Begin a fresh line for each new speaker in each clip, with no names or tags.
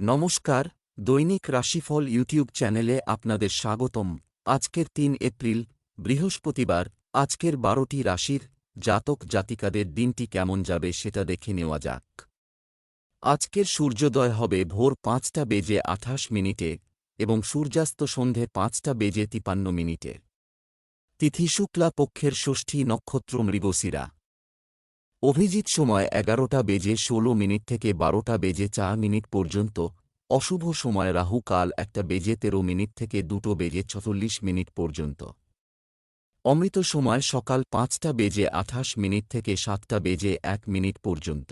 নমস্কার, দৈনিক রাশিফল ইউটিউব চ্যানেলে আপনাদের স্বাগতম। আজকের তিন এপ্রিল, বৃহস্পতিবার, আজকের বারোটি রাশির জাতক জাতিকাদের দিনটি কেমন যাবে সেটা দেখে নেওয়া যাক। আজকের সূর্যোদয় হবে ভোর পাঁচটা বেজে আঠাশ মিনিটে এবং সূর্যাস্ত সন্ধে পাঁচটা বেজে তিপান্ন মিনিটে। তিথি শুক্লা পক্ষের ষষ্ঠী নক্ষত্র মৃগশিরা। অভিজিৎ সময় এগারোটা বেজে ষোলো মিনিট থেকে বারোটা বেজে চার মিনিট পর্যন্ত, অশুভ সময় রাহু কাল একটা বেজে তেরো মিনিট থেকে দুটো বেজে ছচল্লিশ মিনিট পর্যন্ত। অমৃত সময় সকাল পাঁচটা বেজে আঠাশ মিনিট থেকে সাতটা বেজে এক মিনিট পর্যন্ত।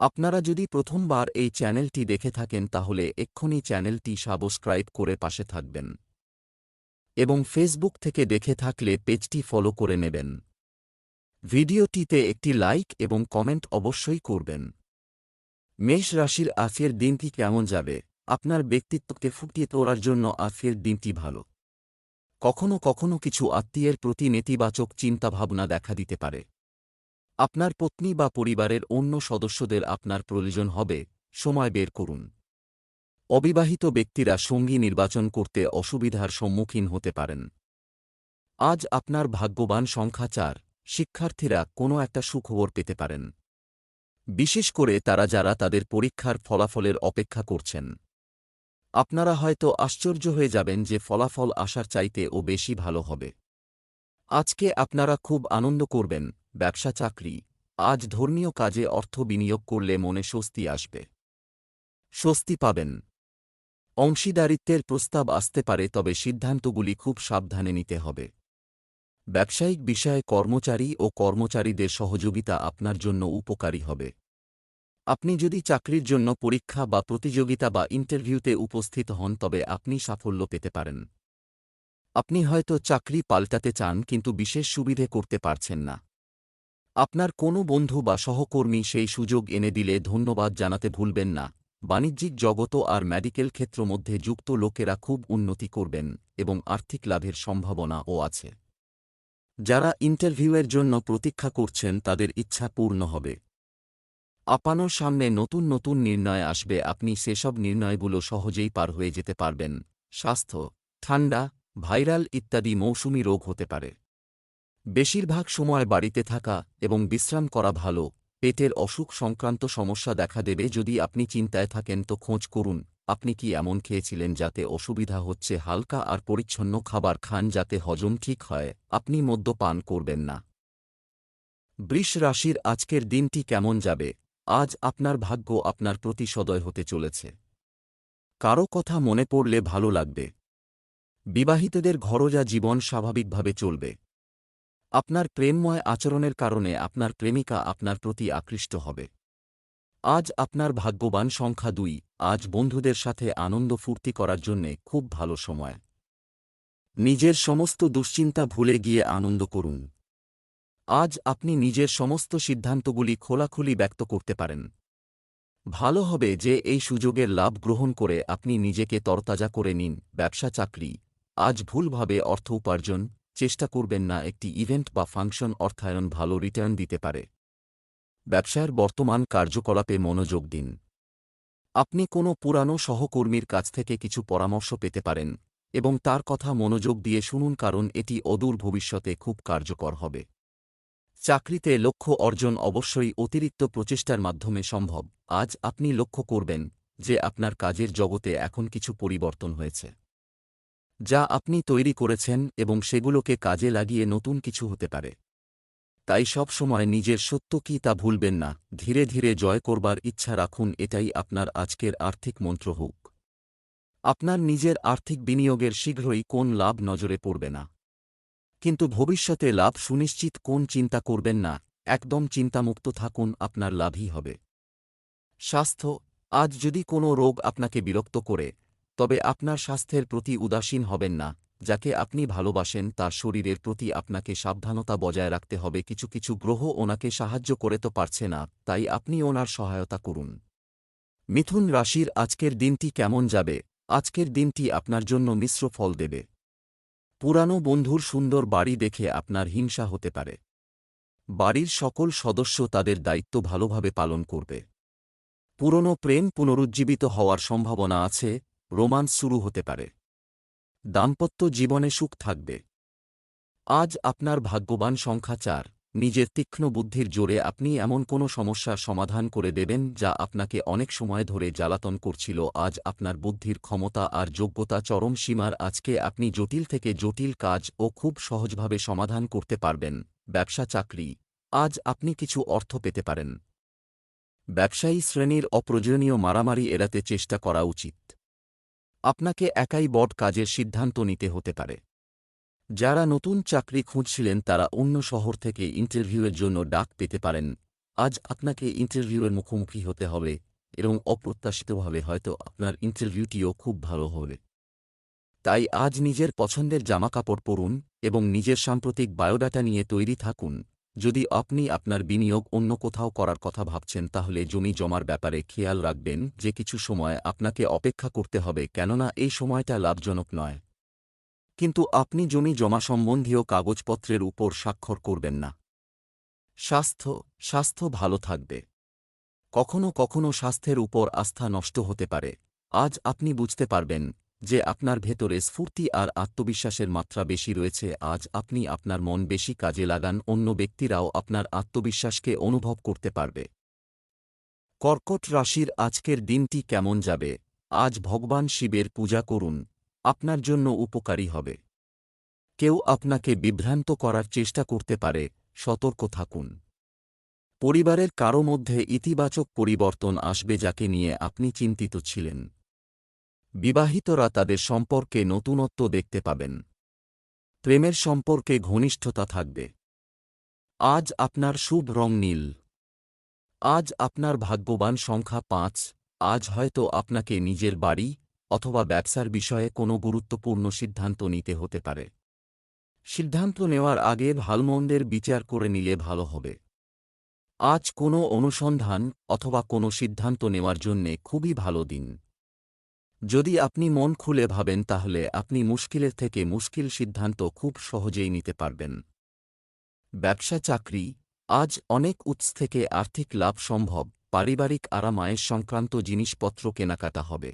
আপনারা যদি প্রথমবার এই চ্যানেলটি দেখে থাকেন তাহলে এক্ষুনি চ্যানেলটি সাবস্ক্রাইব করে পাশে থাকবেন। এবং ফেসবুক থেকে দেখে থাকলে পেজটি ফলো করে নেবেন। ভিডিওটিতে একটি লাইক এবং কমেন্ট অবশ্যই করবেন। মেষ রাশির আফের দিনটি কেমন যাবে? আপনার ব্যক্তিত্বকে ফুটিয়ে তোলার জন্য আজকের দিনটি ভালো। কখনো কখনো কিছু আত্মীয়ের প্রতি নেতিবাচক চিন্তাভাবনা দেখা দিতে পারে। আপনার পত্নী বা পরিবারের অন্য সদস্যদের আপনার প্রয়োজন হবে, সময় বের করুন। অবিবাহিত ব্যক্তিরা সঙ্গী নির্বাচন করতে অসুবিধার সম্মুখীন হতে পারেন। আজ আপনার ভাগ্যবান সংখ্যা চার। শিক্ষার্থীরা কোনো একটা সুখবর পেতে পারেন। বিশেষ করে তারা যারা তাদের পরীক্ষার ফলাফলের অপেক্ষা করছেন। আপনারা হয়তো আশ্চর্য হয়ে যাবেন যে ফলাফল আসার চাইতে ও বেশি ভালো হবে। আজকে আপনারা খুব আনন্দ করবেন, ব্যবসা চাকরি, আজ ধর্মীয় কাজে অর্থ বিনিয়োগ করলে মনে স্বস্তি আসবে। স্বস্তি পাবেন। অংশীদারিত্বের প্রস্তাব আসতে পারে, তবে সিদ্ধান্তগুলি খুব সাবধানে নিতে হবে। ব্যবসায়িক বিষয়ে কর্মচারী ও কর্মচারীদের সহযোগিতা আপনার জন্য উপকারী হবে। আপনি যদি চাকরির জন্য পরীক্ষা বা প্রতিযোগিতা বা ইন্টারভিউতে উপস্থিত হন তবে আপনি সাফল্য পেতে পারেন। আপনি হয়তো চাকরি পাল্টাতে চান কিন্তু বিশেষ সুবিধে করতে পারছেন না। আপনার কোনো বন্ধু বা সহকর্মী সেই সুযোগ এনে দিলে ধন্যবাদ জানাতে ভুলবেন না। বাণিজ্যিক জগত আর মেডিকেল ক্ষেত্র মধ্যে যুক্ত লোকেরা খুব উন্নতি করবেন এবং আর্থিক লাভের সম্ভাবনাও আছে। যারা ইন্টারভিউয়ের জন্য প্রতীক্ষা করছেন তাদের ইচ্ছা পূর্ণ হবে। আপানোর সামনে নতুন নতুন নির্ণয় আসবে, আপনি সেসব নির্ণয়গুলো সহজেই পার হয়ে যেতে পারবেন। স্বাস্থ্য, ঠান্ডা, ভাইরাল ইত্যাদি মৌসুমি রোগ হতে পারে। বেশিরভাগ সময় বাড়িতে থাকা এবং বিশ্রাম করা ভালো। পেটের অসুখ সংক্রান্ত সমস্যা দেখা দেবে, যদি আপনি চিন্তায় থাকেন তো খোঁজ করুন। আপনি কি এমন খেয়েছিলেন যাতে অসুবিধা হচ্ছে হালকা আর পরিচ্ছন্ন খাবার খান যাতে হজম ঠিক হয়? আপনি মদ্যপান করবেন না। বৃষ রাশির আজকের দিনটি কেমন যাবে? আজ আপনার ভাগ্য আপনার প্রতি সদয় হতে চলেছে। কারও কথা মনে পড়লে ভালো লাগবে। বিবাহিতদের ঘরোজা জীবন স্বাভাবিকভাবে চলবে। আপনার প্রেমময় আচরণের কারণে আপনার প্রেমিকা আপনার প্রতি আকৃষ্ট হবে। আজ আপনার ভাগ্যবান সংখ্যা দুই। আজ বন্ধুদের সাথে আনন্দ ফুর্তি করার জন্যে খুব ভালো সময়। নিজের সমস্ত দুশ্চিন্তা ভুলে গিয়ে আনন্দ করুন। আজ আপনি নিজের সমস্ত সিদ্ধান্তগুলি খোলাখুলি ব্যক্ত করতে পারেন। ভালো হবে যে এই সুযোগের লাভ গ্রহণ করে আপনি নিজেকে তরতাজা করে নিন, ব্যবসা, চাকরি। আজ ভুলভাবে অর্থ উপার্জন, চেষ্টা করবেন না একটি ইভেন্ট বা ফাংশন অর্থায়ন ভালো রিটার্ন দিতে পারে। ব্যবসার বর্তমান কার্যকলাপে মনোযোগ দিন। আপনি কোনো পুরানো সহকর্মীর কাছ থেকে কিছু পরামর্শ পেতে পারেন এবং তার কথা মনোযোগ দিয়ে শুনুন কারণ এটি অদূর ভবিষ্যতে খুব কার্যকর হবে। চাকরিতে লক্ষ্য অর্জন অবশ্যই অতিরিক্ত প্রচেষ্টার মাধ্যমে সম্ভব। আজ আপনি লক্ষ্য করবেন যে আপনার কাজের জগতে এখন কিছু পরিবর্তন হয়েছে। যা আপনি তৈরি করেছেন এবং সেগুলোকে কাজে লাগিয়ে নতুন কিছু হতে পারে। তাই সব সময় নিজের সত্য কি তা ভুলবেন না, ধীরে ধীরে জয় করবার ইচ্ছা রাখুন, এটাই আপনার আজকের আর্থিক মন্ত্র হোক। আপনার নিজের আর্থিক বিনিয়োগের শীঘ্রই কোন লাভ নজরে পড়বে না। কিন্তু ভবিষ্যতে লাভ সুনিশ্চিত কোন চিন্তা করবেন না, একদম চিন্তামুক্ত থাকুন, আপনার লাভই হবে। স্বাস্থ্য, আজ যদি কোনো রোগ আপনাকে বিরক্ত করে, তবে আপনার স্বাস্থ্যের প্রতি উদাসীন হবেন না যাকে আপনি ভালোবাসেন, তার শরীরের প্রতি আপনাকে সাবধানতা বজায় রাখতে হবে। কিছু কিছু গ্রহ ওনাকে সাহায্য করে তো পারছে না, তাই আপনি ওনার সহায়তা করুন। মিথুন রাশির আজকের দিনটি কেমন যাবে? আজকের দিনটি আপনার জন্য মিশ্র ফল দেবে। পুরানো বন্ধুর সুন্দর বাড়ি দেখে আপনার হিংসা হতে পারে। বাড়ির সকল সদস্য তাদের দায়িত্ব ভালোভাবে পালন করবে। পুরনো প্রেম পুনরুজ্জীবিত হওয়ার সম্ভাবনা আছে, রোমান্স শুরু হতে পারে। দাম্পত্য জীবনে সুখ থাকবে। আজ আপনার ভাগ্যবান সংখ্যা চার। নিজের তীক্ষ্ণ বুদ্ধির জোরে আপনি এমন কোনো সমস্যা সমাধান করে দেবেন যা আপনাকে অনেক সময় ধরে জ্বালাতন করছিল। আজ আপনার বুদ্ধির ক্ষমতা আর যোগ্যতা চরম সীমার। আজকে আপনি জটিল থেকে জটিল কাজ ও খুব সহজভাবে সমাধান করতে পারবেন। ব্যবসা চাকরি। আজ আপনি কিছু অর্থ পেতে পারেন। ব্যবসায়ী শ্রেণির অপ্রয়োজনীয় মারামারি এড়াতে চেষ্টা করা উচিত। আপনাকে একাই বট কাজের সিদ্ধান্ত নিতে হতে পারে। যারা নতুন চাকরি খুঁজছিলেন তারা অন্য শহর থেকে ইন্টারভিউয়ের জন্য ডাক পেতে পারেন। আজ আপনাকে ইন্টারভিউয়ের মুখোমুখি হতে হবে এবং অপ্রত্যাশিতভাবে হয়তো আপনার ইন্টারভিউটিও খুব ভালো হবে। তাই আজ নিজের পছন্দের জামাকাপড় পরুন এবং নিজের সাম্প্রতিক বায়োডাটা নিয়ে তৈরি থাকুন। যদি আপনি আপনার বিনিয়োগ অন্য কোথাও করার কথা ভাবছেন, তাহলে জমি জমার ব্যাপারে খেয়াল রাখবেন যে কিছু সময় আপনাকে অপেক্ষা করতে হবে, কেননা এই সময়টা লাভজনক নয়। কিন্তু আপনি জমি জমা সম্বন্ধীয় কাগজপত্রের উপর স্বাক্ষর করবেন না। স্বাস্থ্য স্বাস্থ্য ভালো থাকবে। কখনো কখনো স্বাস্থ্যের উপর আস্থা নষ্ট হতে পারে। আজ আপনি বুঝতে পারবেন যে আপনার ভেতরে স্ফূর্তি আর আত্মবিশ্বাসের মাত্রা বেশি রয়েছে, আজ আপনি আপনার মন বেশি কাজে লাগান, অন্য ব্যক্তিরাও আপনার আত্মবিশ্বাসকে অনুভব করতে পারবে। কর্কট রাশির আজকের দিনটি কেমন যাবে? আজ ভগবান শিবের পূজা করুন, আপনার জন্য উপকারী হবে। কেউ আপনাকে বিভ্রান্ত করার চেষ্টা করতে পারে, সতর্ক থাকুন। পরিবারের কারও মধ্যে ইতিবাচক পরিবর্তন আসবে যাকে নিয়ে আপনি চিন্তিত ছিলেন। বিবাহিতরা তাদের সম্পর্কে নতুনত্ব দেখতে পাবেন। প্রেমের সম্পর্কে ঘনিষ্ঠতা থাকবে। আজ আপনার শুভ রং নীল। আজ আপনার ভাগ্যবান সংখ্যা পাঁচ। আজ হয়তো আপনাকে নিজের বাড়ি অথবা ব্যবসার বিষয়ে কোনো গুরুত্বপূর্ণ সিদ্ধান্ত নিতে হতে পারে। সিদ্ধান্ত নেওয়ার আগে ভালমন্দের বিচার করে নিলে ভালো হবে। আজ কোনো অনুসন্ধান অথবা কোনো সিদ্ধান্ত নেওয়ার জন্যে খুবই ভালো দিন। যদি আপনি মন খুলে ভাবেন, তাহলে আপনি মুশকিলের থেকে মুশকিল সিদ্ধান্ত খুব সহজেই নিতে পারবেন। ব্যবসা চাকরি, আজ অনেক উৎস থেকে আর্থিক লাভ সম্ভব, পারিবারিক আরামায়ের সংক্রান্ত জিনিসপত্র কেনাকাটা হবে।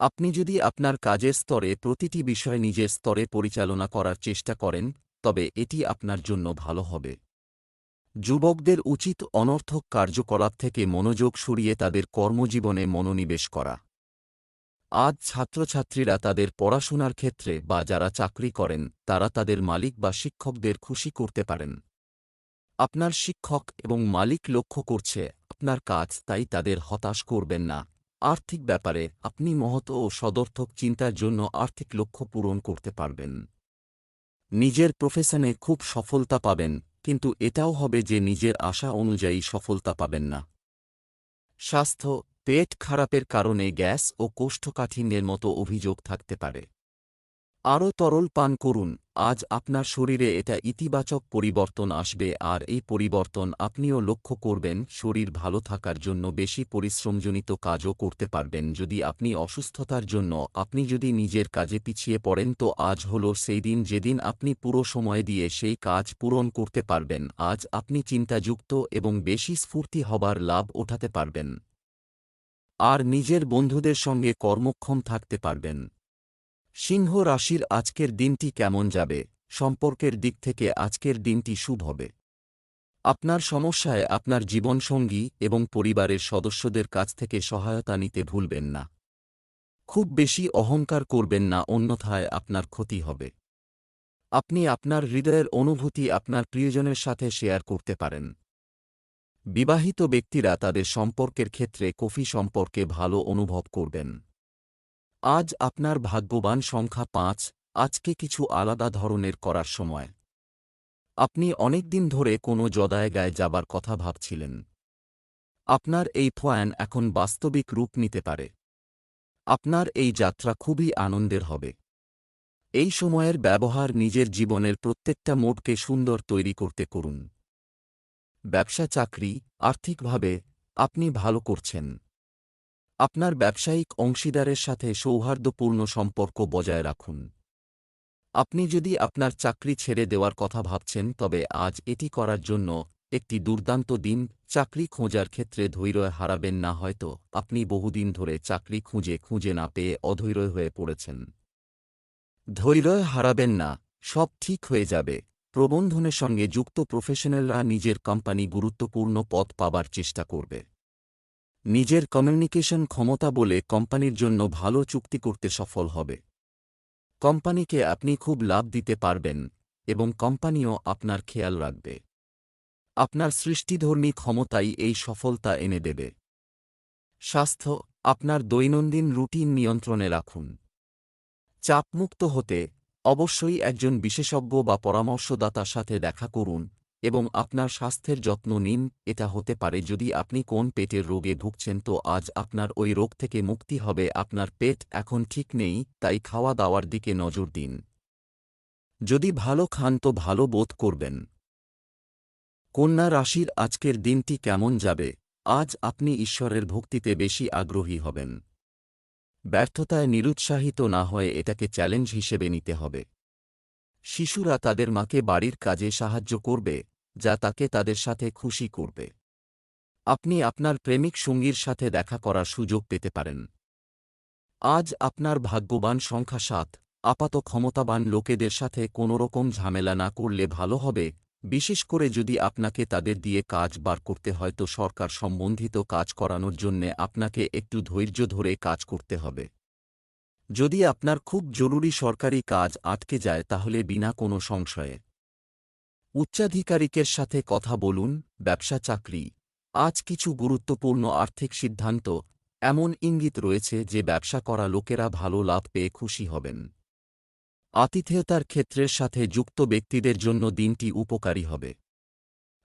আপনি যদি আপনার কাজের স্তরে প্রতিটি বিষয় নিজের স্তরে পরিচালনা করার চেষ্টা করেন, তবে এটি আপনার জন্য ভালো হবে। যুবকদের উচিত অনর্থক কার্যকলাপ থেকে মনোযোগ সরিয়ে তাদের কর্মজীবনে মনোনিবেশ করা। আজ ছাত্রছাত্রীরা তাদের পড়াশোনার ক্ষেত্রে বা যারা চাকরি করেন, তারা তাদের মালিক বা শিক্ষকদের খুশি করতে পারেন। আপনার শিক্ষক এবং মালিক লক্ষ্য করছে, আপনার কাজ তাই তাদের হতাশ করবেন না। আর্থিক ব্যাপারে আপনি মহৎ ও সদর্থক চিন্তার জন্য আর্থিক লক্ষ্য পূরণ করতে পারবেন। নিজের প্রফেশনে খুব সফলতা পাবেন, কিন্তু এটাও হবে যে নিজের আশা অনুযায়ী সফলতা পাবেন না। স্বাস্থ্য পেট খারাপের কারণে গ্যাস ও কোষ্ঠকাঠিন্যের মতো অভিযোগ থাকতে পারে। আরও তরল পান করুন, আজ আপনার শরীরে এটা ইতিবাচক পরিবর্তন আসবে আর এই পরিবর্তন আপনিও লক্ষ্য করবেন, শরীর ভালো থাকার জন্য বেশি পরিশ্রমজনিত কাজও করতে পারবেন। যদি আপনি অসুস্থতার জন্য আপনি যদি নিজের কাজে পিছিয়ে পড়েন, তো আজ হল সেই দিন যেদিন আপনি পুরো সময় দিয়ে সেই কাজ পূরণ করতে পারবেন। আজ আপনি চিন্তাযুক্ত এবং বেশি স্ফূর্তি হবার লাভ ওঠাতে পারবেন। আর নিজের বন্ধুদের সঙ্গে কর্মক্ষম থাকতে পারবেন। সিংহ রাশির আজকের দিনটি কেমন যাবে? সম্পর্কের দিক থেকে আজকের দিনটি শুভ হবে। আপনার সমস্যায় আপনার জীবনসঙ্গী এবং পরিবারের সদস্যদের কাছ থেকে সহায়তা নিতে ভুলবেন না। খুব বেশি অহংকার করবেন না, অন্যথায় আপনার ক্ষতি হবে। আপনি আপনার হৃদয়ের অনুভূতি আপনার প্রিয়জনের সাথে শেয়ার করতে পারেন। বিবাহিত ব্যক্তিরা তাদের সম্পর্কের ক্ষেত্রে কফি সম্পর্কে ভালো অনুভব করবেন। আজ আপনার ভাগ্যবান সংখ্যা পাঁচ, আজকে কিছু আলাদা ধরনের করার সময়। আপনি অনেকদিন ধরে কোনো জদায়গায় যাবার কথা ভাবছিলেন। আপনার এই প্ল্যান এখন বাস্তবিক রূপ নিতে পারে। আপনার এই যাত্রা খুবই আনন্দের হবে। এই সময়ের ব্যবহার নিজের জীবনের প্রত্যেকটা মোড়কে সুন্দর তৈরি করতে করুন। ব্যবসা চাকরি আর্থিকভাবে আপনি ভালো করছেন। আপনার ব্যবসায়িক অংশীদারের সাথে সৌহার্দ্যপূর্ণ সম্পর্ক বজায় রাখুন। আপনি যদি আপনার চাকরি ছেড়ে দেওয়ার কথা ভাবছেন, তবে আজ এটি করার জন্য একটি দুর্দান্ত দিন। চাকরি খোঁজার ক্ষেত্রে ধৈর্য হারাবেন না, হয়তো আপনি বহুদিন ধরে চাকরি খুঁজে খুঁজে না পেয়ে অধৈর্য হয়ে পড়েছেন। ধৈর্য হারাবেন না, সব ঠিক হয়ে যাবে। প্রবন্ধনের সঙ্গে যুক্ত প্রফেশনালরা নিজের কোম্পানি গুরুত্বপূর্ণ পদ পাবার চেষ্টা করবে। নিজের কমিউনিকেশন ক্ষমতা বলে কোম্পানির জন্য ভালো চুক্তি করতে সফল হবে। কোম্পানিকে আপনি খুব লাভ দিতে পারবেন এবং কোম্পানিও আপনার খেয়াল রাখবে। আপনার সৃষ্টিধর্মী ক্ষমতাই এই সফলতা এনে দেবে। স্বাস্থ্য, আপনার দৈনন্দিন রুটিন নিয়ন্ত্রণে রাখুন। চাপমুক্ত হতে অবশ্যই একজন বিশেষজ্ঞ বা পরামর্শদাতার সাথে দেখা করুন এবং আপনার স্বাস্থ্যের যত্ন নিন। এটা হতে পারে যদি আপনি কোন পেটের রোগে ভুগছেন তো আজ আপনার ওই রোগ থেকে মুক্তি হবে। আপনার পেট এখন ঠিক নেই, তাই খাওয়া দাওয়ার দিকে নজর দিন। যদি ভালো খান তো ভালো বোধ করবেন। কন্যা রাশির আজকের দিনটি কেমন যাবে? আজ আপনি ঈশ্বরের ভক্তিতে বেশি আগ্রহী হবেন। ব্যর্থতায় নিরুৎসাহিত না হয়ে এটাকে চ্যালেঞ্জ হিসেবে নিতে হবে। শিশুরা তাদের মাকে বাড়ির কাজে সাহায্য করবে, যা তাকে তাদের সাথে খুশি করবে। আপনি আপনার প্রেমিক সঙ্গীর সাথে দেখা করার সুযোগ পেতে পারেন। আজ আপনার ভাগ্যবান সংখ্যা সাত। আপাত ক্ষমতাবান লোকেদের সাথে কোনোরকম ঝামেলা না করলে ভালো হবে বিশেষ করে যদি আপনাকে তাদের দিয়ে কাজ বার করতে হয় তো সরকার সম্বন্ধিত কাজ করানোর জন্যে আপনাকে একটু ধৈর্য ধরে কাজ করতে হবে। যদি আপনার খুব জরুরি সরকারি কাজ আটকে যায় তাহলে বিনা কোনো সংশয়ে। উচ্চাধিকারিকের সাথে কথা বলুন, ব্যবসা চাকরি। আজ কিছু গুরুত্বপূর্ণ আর্থিক সিদ্ধান্ত, এমন ইঙ্গিত রয়েছে যে ব্যবসা করা লোকেরা ভালো লাভ পেয়ে খুশি হবেন। আতিথেয়তার ক্ষেত্রের সাথে যুক্ত ব্যক্তিদের জন্য দিনটি উপকারী হবে।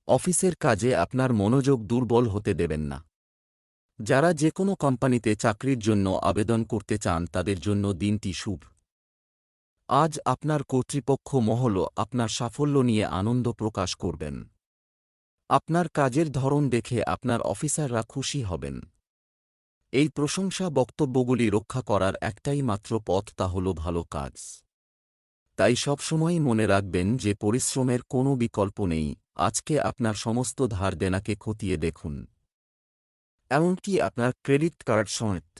অফিসের কাজে আপনার মনোযোগ দুর্বল হতে দেবেন না। যারা যে কোনো কোম্পানিতে চাকরির জন্য আবেদন করতে চান, তাদের জন্য দিনটি শুভ। আজ আপনার কর্তৃপক্ষ মহল আপনার সাফল্য নিয়ে আনন্দ প্রকাশ করবেন। আপনার কাজের ধরন দেখে আপনার অফিসাররা খুশি হবেন। এই প্রশংসা বক্তব্যগুলি রক্ষা করার একটাই মাত্র পথ, তা হল ভালো কাজ। তাই সবসময়ই মনে রাখবেন যে পরিশ্রমের কোনো বিকল্প নেই। আজকে আপনার সমস্ত ধার দেনাকে খতিয়ে দেখুন। এমনকি আপনার ক্রেডিট কার্ড সমেত।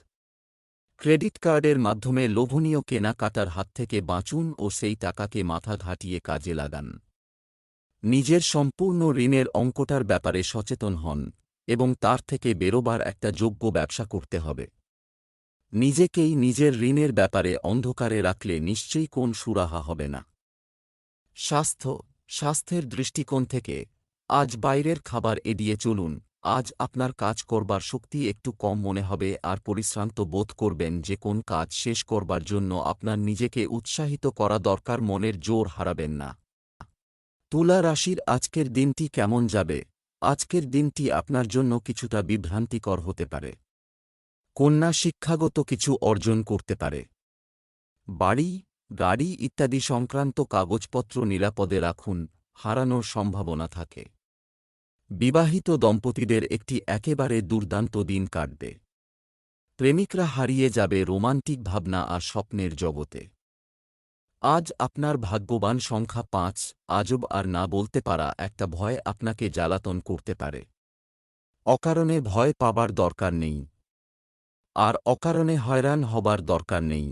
ক্রেডিট কার্ডের মাধ্যমে লোভনীয় কেনাকাটার হাত থেকে বাঁচুন ও সেই টাকাকে মাথা ঘাটিয়ে কাজে লাগান। নিজের সম্পূর্ণ ঋণের অঙ্কটার ব্যাপারে সচেতন হন এবং তার থেকে বেরোবার একটা যোগ্য ব্যবসা করতে হবে। নিজেকেই নিজের ঋণের ব্যাপারে অন্ধকারে রাখলে নিশ্চয়ই কোন সুরাহা হবে না। স্বাস্থ্য, স্বাস্থ্যের দৃষ্টিকোণ থেকে আজ বাইরের খাবার এড়িয়ে চলুন, আজ আপনার কাজ করবার শক্তি একটু কম মনে হবে আর পরিশ্রান্ত বোধ করবেন যে কোন কাজ শেষ করবার জন্য আপনার নিজেকে উৎসাহিত করা দরকার, মনের জোর হারাবেন না। তুলা রাশির আজকের দিনটি কেমন যাবে? আজকের দিনটি আপনার জন্য কিছুটা বিভ্রান্তিকর হতে পারে। কন্যা শিক্ষাগত কিছু অর্জন করতে পারে। বাড়ি, গাড়ি ইত্যাদি সংক্রান্ত কাগজপত্র নিরাপদে রাখুন, হারানোর সম্ভাবনা থাকে। বিবাহিত দম্পতিদের একটি একেবারে দুর্দান্ত দিন কাটবে। প্রেমিকরা হারিয়ে যাবে রোমান্টিক ভাবনা আর স্বপ্নের জগতে। আজ আপনার ভাগ্যবান সংখ্যা পাঁচ, আজব আর না বলতে পারা একটা ভয় আপনাকে জ্বালাতন করতে পারে। অকারণে ভয় পাবার দরকার নেই। আর অকারণে হয়রান হবার দরকার নেই।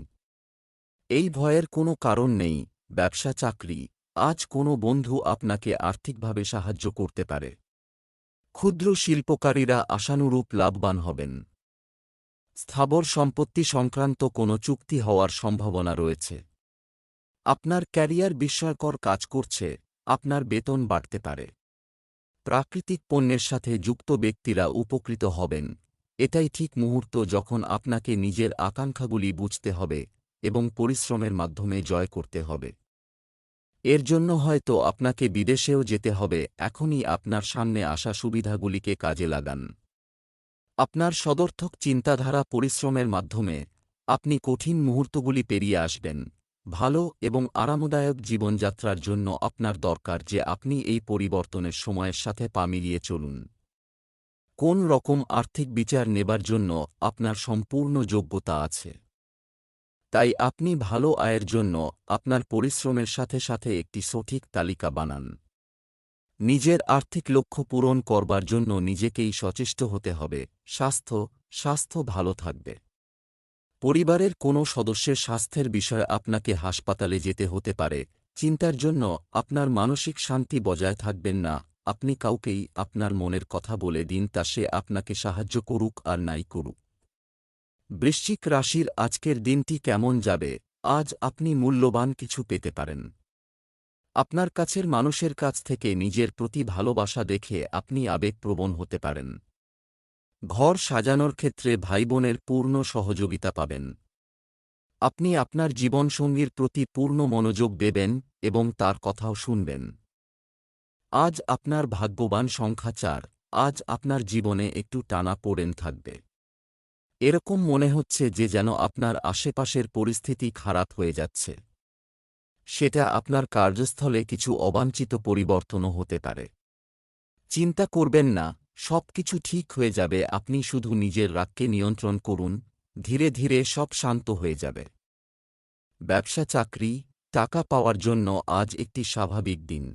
এই ভয়ের কোনো কারণ নেই, ব্যবসা চাকরি, আজ কোনো বন্ধু আপনাকে আর্থিকভাবে সাহায্য করতে পারে। ক্ষুদ্র শিল্পকারীরা আশানুরূপ লাভবান হবেন। স্থাবর সম্পত্তি সংক্রান্ত কোনো চুক্তি হওয়ার সম্ভাবনা রয়েছে। আপনার ক্যারিয়ার বিস্ময়কর কাজ করছে, আপনার বেতন বাড়তে পারে। প্রাকৃতিক পণ্যের সাথে যুক্ত ব্যক্তিরা উপকৃত হবেন। এটাই ঠিক মুহূর্ত যখন আপনাকে নিজের আকাঙ্ক্ষাগুলি বুঝতে হবে এবং পরিশ্রমের মাধ্যমে জয় করতে হবে। এর জন্য হয়তো আপনাকে বিদেশেও যেতে হবে, এখনই আপনার সামনে আসা সুবিধাগুলিকে কাজে লাগান। আপনার সদর্থক চিন্তাধারা পরিশ্রমের মাধ্যমে আপনি কঠিন মুহূর্তগুলি পেরিয়ে আসবেন, ভালো এবং আরামদায়ক জীবনযাত্রার জন্য আপনার দরকার যে আপনি এই পরিবর্তনের সময়ের সাথে পা মিলিয়ে চলুন। কোন রকম আর্থিক বিচার নেবার জন্য আপনার সম্পূর্ণ যোগ্যতা আছে? তাই আপনি ভালো আয়ের জন্য আপনার পরিশ্রমের সাথে সাথে একটি সঠিক তালিকা বানান। নিজের আর্থিক লক্ষ্য পূরণ করবার জন্য নিজেকেই সচেষ্ট হতে হবে। স্বাস্থ্য স্বাস্থ্য ভালো থাকবে। পরিবারের কোনো সদস্যের স্বাস্থ্যের বিষয়ে আপনাকে হাসপাতালে যেতে হতে পারে। চিন্তার জন্য আপনার মানসিক শান্তি বজায় থাকবেন না। আপনি কাউকেই আপনার মনের কথা বলে দিন তা সে আপনাকে সাহায্য করুক আর নাই করুক। বৃশ্চিক রাশির আজকের দিনটি কেমন যাবে, আজ আপনি মূল্যবান কিছু পেতে পারেন। আপনার কাছের মানুষের কাছ থেকে নিজের প্রতি ভালোবাসা দেখে আপনি আবেগপ্রবণ হতে পারেন। ঘর সাজানোর ক্ষেত্রে ভাইবোনের পূর্ণ সহযোগিতা পাবেন। আপনি আপনার জীবনসঙ্গীর প্রতি পূর্ণ মনোযোগ দেবেন এবং তার কথাও শুনবেন। আজ আপনার ভাগ্যবান সংখ্যা চার, আজ আপনার জীবনে একটু টানা পড়েন থাকবে। এরকম মনে হচ্ছে যে যেন আপনার আশেপাশের পরিস্থিতি খারাপ হয়ে যাচ্ছে। সেটা আপনার কার্যস্থলে কিছু অবাঞ্ছিত পরিবর্তনও হতে পারে। চিন্তা করবেন না সব কিছু ঠিক হয়ে যাবে, আপনি শুধু নিজের রাগকে নিয়ন্ত্রণ করুন, ধীরে ধীরে সব শান্ত হয়ে যাবে। ব্যবসা, চাকরি, টাকা পাওয়ার জন্য আজ একটি স্বাভাবিক দিন।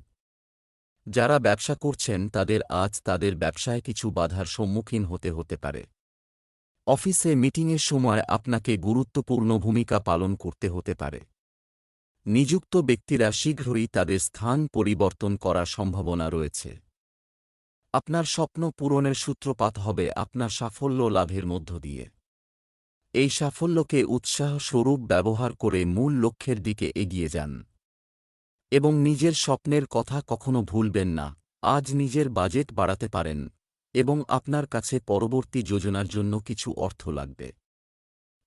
যারা ব্যবসা করছেন, তাদের আজ তাদের ব্যবসায় কিছু বাধার সম্মুখীন হতে হতে পারে। অফিসে মিটিংয়ের সময় আপনাকে গুরুত্বপূর্ণ ভূমিকা পালন করতে হতে পারে। নিযুক্ত ব্যক্তিরা শীঘ্রই তাদের স্থান পরিবর্তন করার সম্ভাবনা রয়েছে। আপনার স্বপ্ন পূরণের সূত্রপাত হবে আপনার সাফল্য লাভের মধ্য দিয়ে। এই সাফল্যকে উৎসাহ স্বরূপ ব্যবহার করে মূল লক্ষ্যের দিকে এগিয়ে যান। এবং নিজের স্বপ্নের কথা কখনো ভুলবেন না। আজ নিজের বাজেট বাড়াতে পারেন এবং আপনার কাছে পরবর্তী যোজনার জন্য কিছু অর্থ লাগবে।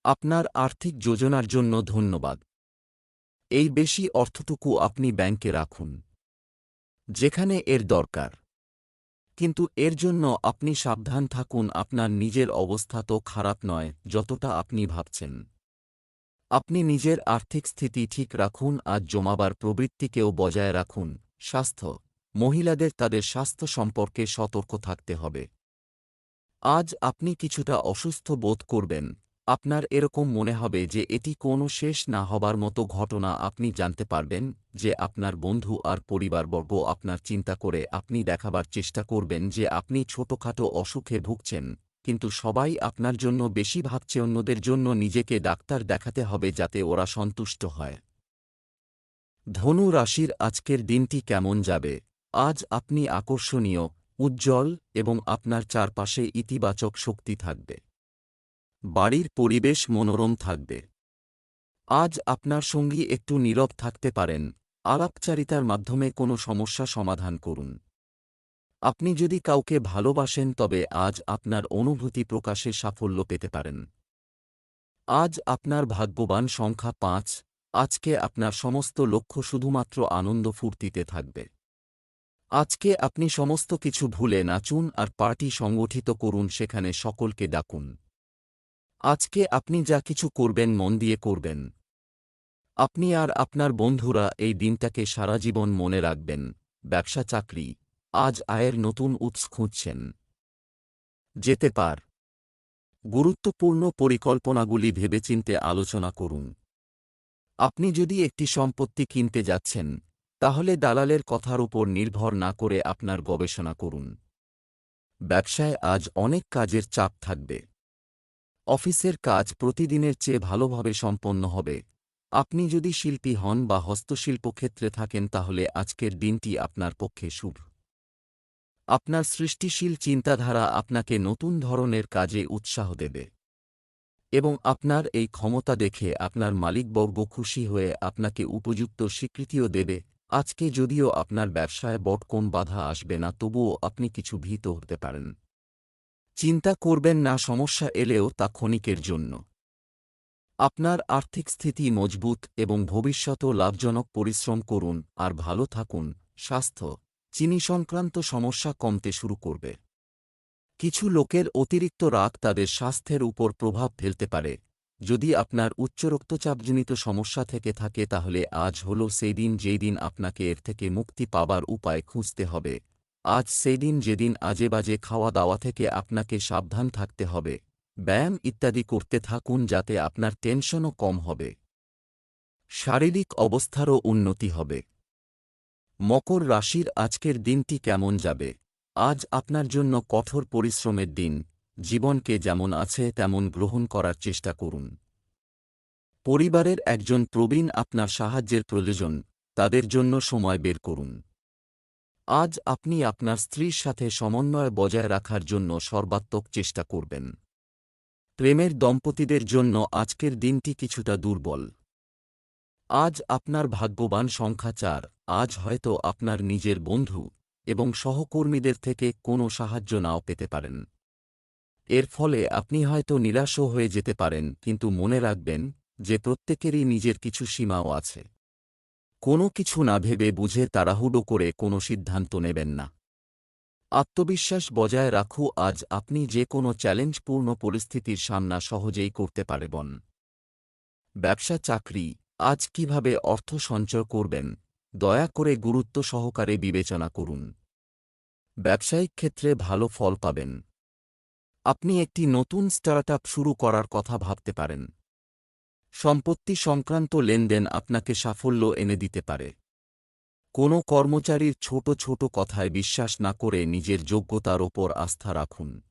আপনার আর্থিক যোজনার জন্য ধন্যবাদ। এই বেশি অর্থটুকু আপনি ব্যাংকে রাখুন। যেখানে এর দরকার। কিন্তু এর জন্য আপনি সাবধান থাকুন, আপনার নিজের অবস্থা তো খারাপ নয়, যতটা আপনি ভাবছেন। আপনি নিজের আর্থিক স্থিতি ঠিক রাখুন আজ জমাবার প্রবৃত্তিকেও বজায় রাখুন। স্বাস্থ্য। মহিলাদের তাদের স্বাস্থ্য সম্পর্কে সতর্ক থাকতে হবে। আজ আপনি কিছুটা অসুস্থ বোধ করবেন। আপনার এরকম মনে হবে যে এটি কোনো শেষ না হবার মতো ঘটনা আপনি জানতে পারবেন, যে আপনার বন্ধু আর পরিবারবর্গ আপনার চিন্তা করে আপনি দেখাবার চেষ্টা করবেন যে আপনি ছোটখাটো অসুখে ভুগছেন। কিন্তু সবাই আপনার জন্য বেশি ভাবছে অন্যদের জন্য নিজেকে ডাক্তার দেখাতে হবে যাতে ওরা সন্তুষ্ট হয়। ধনু রাশির আজকের দিনটি কেমন যাবে? আজ আপনি আকর্ষণীয়, উজ্জ্বল এবং আপনার চারপাশে ইতিবাচক শক্তি থাকবে। বাড়ির পরিবেশ মনোরম থাকবে। আজ আপনার সঙ্গী একটু নীরব থাকতে পারেন। আলাপচারিতার মাধ্যমে কোনো সমস্যা সমাধান করুন। আপনি যদি কাউকে ভালোবাসেন, তবে আজ আপনার অনুভূতি প্রকাশে সাফল্য পেতে পারেন। আজ আপনার ভাগ্যবান সংখ্যা পাঁচ, আজকে আপনার সমস্ত লক্ষ্য শুধুমাত্র আনন্দ ফুর্তিতে থাকবে। আজকে আপনি সমস্ত কিছু ভুলে নাচুন আর পার্টি সংগঠিত করুন, সেখানে সকলকে ডাকুন। আজকে আপনি যা কিছু করবেন, মন দিয়ে করবেন। আপনি আর আপনার বন্ধুরা এই দিনটাকে সারা জীবন মনে রাখবেন। ব্যবসা, চাকরি আজ আয়ের নতুন উৎস খুঁজছেন। যেতে পার। গুরুত্বপূর্ণ পরিকল্পনাগুলি ভেবেচিন্তে আলোচনা করুন। আপনি যদি একটি সম্পত্তি কিনতে যাচ্ছেন, তাহলে দালালের কথার উপর নির্ভর না করে আপনার গবেষণা করুন। ব্যবসায় আজ অনেক কাজের চাপ থাকবে। অফিসের কাজ প্রতিদিনের চেয়ে ভালোভাবে সম্পন্ন হবে। আপনি যদি শিল্পী হন বা হস্তশিল্প ক্ষেত্রে থাকেন, তাহলে আজকের দিনটি আপনার পক্ষে শুভ। আপনার সৃষ্টিশীল চিন্তাধারা আপনাকে নতুন ধরনের কাজে উৎসাহ দেবে। এবং আপনার এই ক্ষমতা দেখে আপনার মালিকবর্গ খুশি হয়ে আপনাকে উপযুক্ত স্বীকৃতিও দেবে। আজকে যদিও আপনার ব্যবসায় বট কোন বাধা আসবে না, তবুও আপনি কিছু ভীত হতে পারেন। চিন্তা করবেন না, সমস্যা এলেও তা ক্ষণিকের জন্য। আপনার আর্থিক স্থিতি মজবুত এবং ভবিষ্যতও লাভজনক পরিশ্রম করুন আর ভালো থাকুন। স্বাস্থ্য চিনি সংক্রান্ত সমস্যা কমতে শুরু করবে। কিছু লোকের অতিরিক্ত রাগ তাদের স্বাস্থ্যের উপর প্রভাব ফেলতে পারে। যদি আপনার উচ্চ রক্তচাপজনিত সমস্যা থেকে থাকে, তাহলে আজ হল সেই দিন যেই দিন আপনাকে এর থেকে মুক্তি পাবার উপায় খুঁজতে হবে। আজ সেই দিন যেদিন আজে বাজে খাওয়া দাওয়া থেকে আপনাকে সাবধান থাকতে হবে। ব্যায়াম ইত্যাদি করতে থাকুন যাতে আপনার টেনশনও কম হবে। শারীরিক অবস্থারও উন্নতি হবে। মকর রাশির আজকের দিনটি কেমন যাবে? আজ আপনার জন্য কঠোর পরিশ্রমের দিন, জীবনকে যেমন আছে তেমন গ্রহণ করার চেষ্টা করুন। পরিবারের একজন প্রবীণ আপনার সাহায্যের প্রয়োজন, তাদের জন্য সময় বের করুন। আজ আপনি আপনার স্ত্রীর সাথে সমন্বয় বজায় রাখার জন্য সর্বাত্মক চেষ্টা করবেন। প্রেমের দম্পতিদের জন্য আজকের দিনটি কিছুটা দুর্বল। আজ আপনার ভাগ্যবান সংখ্যা চার, আজ হয়তো আপনার নিজের বন্ধু এবং সহকর্মীদের থেকে কোনো সাহায্য নাও পেতে পারেন। এর ফলে আপনি হয়তো নিরাশও হয়ে যেতে পারেন, কিন্তু মনে রাখবেন যে প্রত্যেকেরই নিজের কিছু সীমাও আছে। কোনো কিছু না ভেবে বুঝে তাড়াহুড়ো করে কোনো সিদ্ধান্ত নেবেন না। আত্মবিশ্বাস বজায় রাখু আজ আপনি যে কোনো চ্যালেঞ্জপূর্ণ পরিস্থিতির সামনা সহজেই করতে পারবেন। ব্যবসা চাকরি আজ কীভাবে অর্থ সঞ্চয় করবেন, দয়া করে গুরুত্ব সহকারে বিবেচনা করুন। ব্যবসায়িক ক্ষেত্রে ভালো ফল পাবেন। আপনি একটি নতুন স্টার্টআপ শুরু করার কথা ভাবতে পারেন। সম্পত্তি সংক্রান্ত লেনদেন আপনাকে সাফল্য এনে দিতে পারে। কোনো কর্মচারীর ছোট ছোট কথায় বিশ্বাস না করে নিজের যোগ্যতার ওপর আস্থা রাখুন।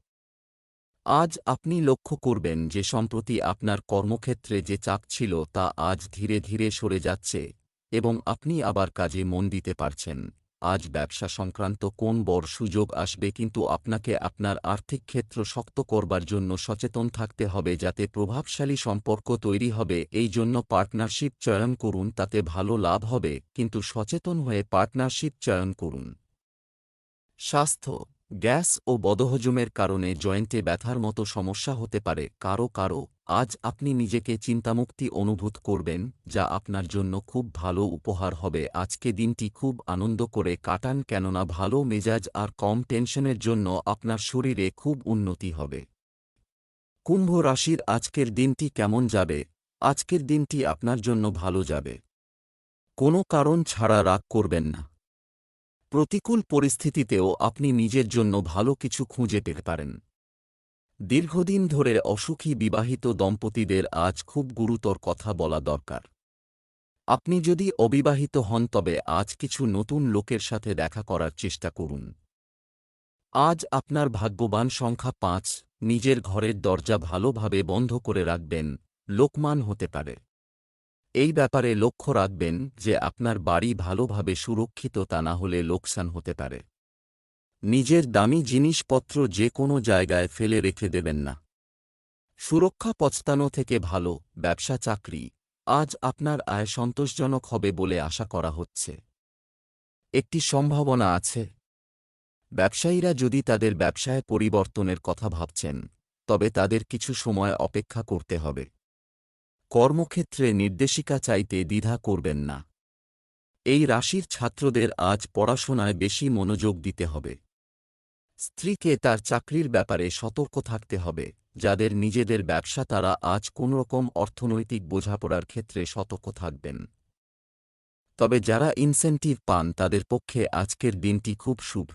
আজ আপনি লক্ষ্য করবেন যে সম্প্রতি আপনার কর্মক্ষেত্রে যে চাপ ছিল তা আজ ধীরে ধীরে সরে যাচ্ছে এবং আপনি আবার কাজে মন দিতে পারছেন। আজ ব্যবসা সংক্রান্ত কোন বড় সুযোগ আসবে কিন্তু আপনাকে আপনার আর্থিক ক্ষেত্র শক্ত করবার জন্য সচেতন থাকতে হবে যাতে প্রভাবশালী সম্পর্ক তৈরি হবে। এই জন্য পার্টনারশিপ চয়ন করুন, তাতে ভালো লাভ হবে। কিন্তু সচেতন হয়ে পার্টনারশিপ চয়ন করুন। স্বাস্থ্য গ্যাস ও বদহজমের কারণে জয়েন্টে ব্যথার মতো সমস্যা হতে পারে। কারও কারও, আজ আপনি নিজেকে চিন্তামুক্তি অনুভূত করবেন, যা আপনার জন্য খুব ভালো উপহার হবে। আজকে দিনটি খুব আনন্দ করে কাটান কেননা ভালো মেজাজ আর কম টেনশনের জন্য আপনার শরীরে খুব উন্নতি হবে। কুম্ভ রাশির আজকের দিনটি কেমন যাবে? আজকের দিনটি আপনার জন্য ভালো যাবে। কোনো কারণ ছাড়া রাগ করবেন না। প্রতিকূল পরিস্থিতিতেও আপনি নিজের জন্য ভালো কিছু খুঁজে পেতে পারেন। দীর্ঘদিন ধরে অসুখী বিবাহিত দম্পতিদের আজ খুব গুরুতর কথা বলা দরকার। আপনি যদি অবিবাহিত হন, তবে আজ কিছু নতুন লোকের সাথে দেখা করার চেষ্টা করুন। আজ আপনার ভাগ্যবান সংখ্যা পাঁচ, নিজের ঘরের দরজা ভালোভাবে বন্ধ করে রাখবেন, লোকমান হতে পারে। এই ব্যাপারে লক্ষ্য রাখবেন যে আপনার বাড়ি ভালোভাবে সুরক্ষিত তা না হলে লোকসান হতে পারে। নিজের দামি জিনিসপত্র যে কোনো জায়গায় ফেলে রেখে দেবেন না। সুরক্ষা পচতানো থেকে ভালো, ব্যবসা চাকরি, আজ আপনার আয় সন্তোষজনক হবে বলে আশা করা হচ্ছে। একটি সম্ভাবনা আছে। ব্যবসায়ীরা যদি তাদের ব্যবসায় পরিবর্তনের কথা ভাবছেন, তবে তাদের কিছু সময় অপেক্ষা করতে হবে। কর্মক্ষেত্রে নির্দেশিকা চাইতে দ্বিধা করবেন না। এই রাশির ছাত্রদের আজ পড়াশোনায় বেশি মনোযোগ দিতে হবে। স্ত্রীকে তার চাকরির ব্যাপারে সতর্ক থাকতে হবে, যাদের নিজেদের ব্যবসা তারা আজ কোনোরকম অর্থনৈতিক বোঝাপড়ার ক্ষেত্রে সতর্ক থাকবেন। তবে যারা ইনসেন্টিভ পান তাদের পক্ষে আজকের দিনটি খুব শুভ।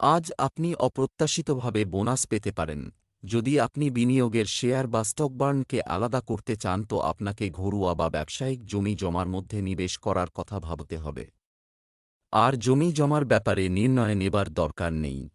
আজ আপনি অপ্রত্যাশিতভাবে বোনাস পেতে পারেন। যদি আপনি বিনিয়োগের শেয়ার বা স্টকবার্নকে আলাদা করতে চান, তো আপনাকে ঘরোয়া বা ব্যবসায়িক জমি জমার মধ্যে নিবেশ করার কথা ভাবতে হবে। আর জমি জমার ব্যাপারে নির্ণয় নেবার দরকার নেই।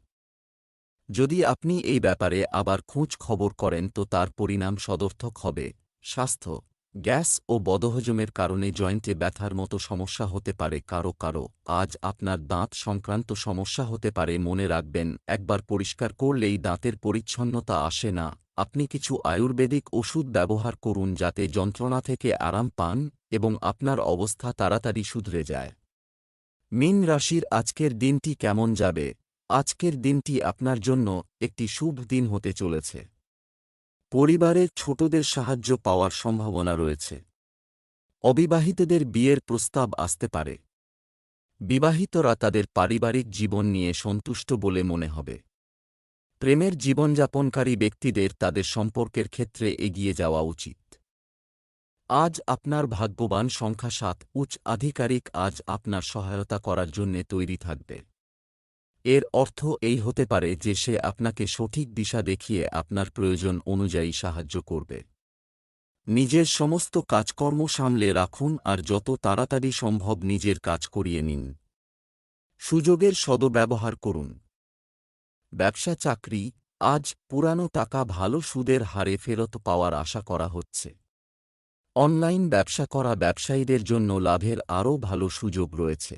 যদি আপনি এই ব্যাপারে আবার খোঁজ খবর করেন, তো তার পরিণাম সদর্থক হবে। স্বাস্থ্য গ্যাস ও বদহজমের কারণে জয়েন্টে ব্যথার মতো সমস্যা হতে পারে। কারও কারও, আজ আপনার দাঁত সংক্রান্ত সমস্যা হতে পারে, মনে রাখবেন। একবার পরিষ্কার করলেই দাঁতের পরিচ্ছন্নতা আসে না। আপনি কিছু আয়ুর্বেদিক ওষুধ ব্যবহার করুন যাতে যন্ত্রণা থেকে আরাম পান এবং আপনার অবস্থা তাড়াতাড়ি শুধরে যায়। মিন রাশির আজকের দিনটি কেমন যাবে? আজকের দিনটি আপনার জন্য একটি শুভ দিন হতে চলেছে। পরিবারের ছোটদের সাহায্য পাওয়ার সম্ভাবনা রয়েছে। অবিবাহিতদের বিয়ের প্রস্তাব আসতে পারে। বিবাহিতরা তাদের পারিবারিক জীবন নিয়ে সন্তুষ্ট বলে মনে হবে। প্রেমের জীবনযাপনকারী ব্যক্তিদের তাদের সম্পর্কের ক্ষেত্রে এগিয়ে যাওয়া উচিত। আজ আপনার ভাগ্যবান সংখ্যা সাত, উচ্চ আধিকারিক আজ আপনার সহায়তা করার জন্যে তৈরি থাকবে। এর অর্থ এই হতে পারে যে সে আপনাকে সঠিক দিশা দেখিয়ে আপনার প্রয়োজন অনুযায়ী সাহায্য করবে। নিজের সমস্ত কাজকর্ম সামলে রাখুন আর যত তাড়াতাড়ি সম্ভব নিজের কাজ করিয়ে নিন। সুযোগের সদব্যবহার করুন। ব্যবসা চাকরি, আজ পুরানো টাকা ভালো সুদের হারে ফেরত পাওয়ার আশা করা হচ্ছে। অনলাইন ব্যবসা করা ব্যবসায়ীদের জন্য লাভের আরও ভালো সুযোগ রয়েছে।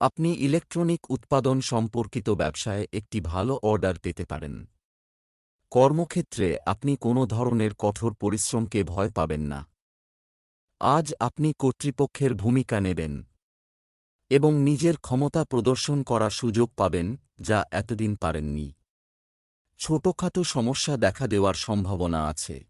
আপনি ইলেকট্রনিক উৎপাদন সম্পর্কিত ব্যবসায় একটি ভালো অর্ডার পেতে পারেন। কর্মক্ষেত্রে আপনি কোনো ধরনের কঠোর পরিশ্রমকে ভয় পাবেন না। আজ আপনি কর্তৃপক্ষের ভূমিকা নেবেন এবং নিজের ক্ষমতা প্রদর্শন করার সুযোগ পাবেন, যা এতদিন পারেননি। ছোটখাটো সমস্যা দেখা দেওয়ার সম্ভাবনা আছে।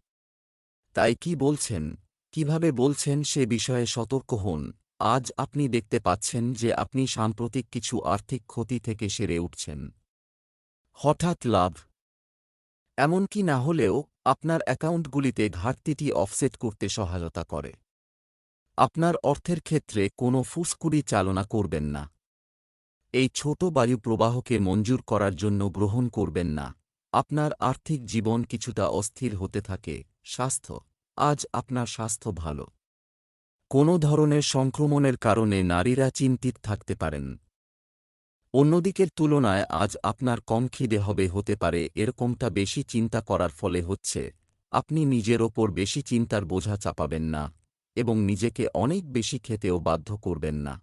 তাই কি বলছেন, কীভাবে বলছেন সে বিষয়ে সতর্ক হন। আজ আপনি দেখতে পাচ্ছেন যে আপনি সাম্প্রতিক কিছু আর্থিক ক্ষতি থেকে সেরে উঠছেন। হঠাৎ লাভ। এমনকি না হলেও আপনার অ্যাকাউন্টগুলিতে ঘাটতিটি অফসেট করতে সহায়তা করে। আপনার অর্থের ক্ষেত্রে কোনো ফুসকুড়ি চালনা করবেন না। এই ছোট বায়ু প্রবাহকে মঞ্জুর করার জন্য গ্রহণ করবেন না। আপনার আর্থিক জীবন কিছুটা অস্থির হতে থাকে। স্বাস্থ্য। আজ আপনার স্বাস্থ্য ভালো। কোনো ধরনের সংক্রমণের কারণে নারীরা চিন্তিত থাকতে পারেন। অন্যদিকের তুলনায় আজ আপনার কম খিদে হবে হতে পারে, এরকমটা বেশি চিন্তা করার ফলে হচ্ছে, আপনি নিজের ওপর বেশি চিন্তার বোঝা চাপাবেন না এবং নিজেকে অনেক বেশি খেতেও বাধ্য করবেন না।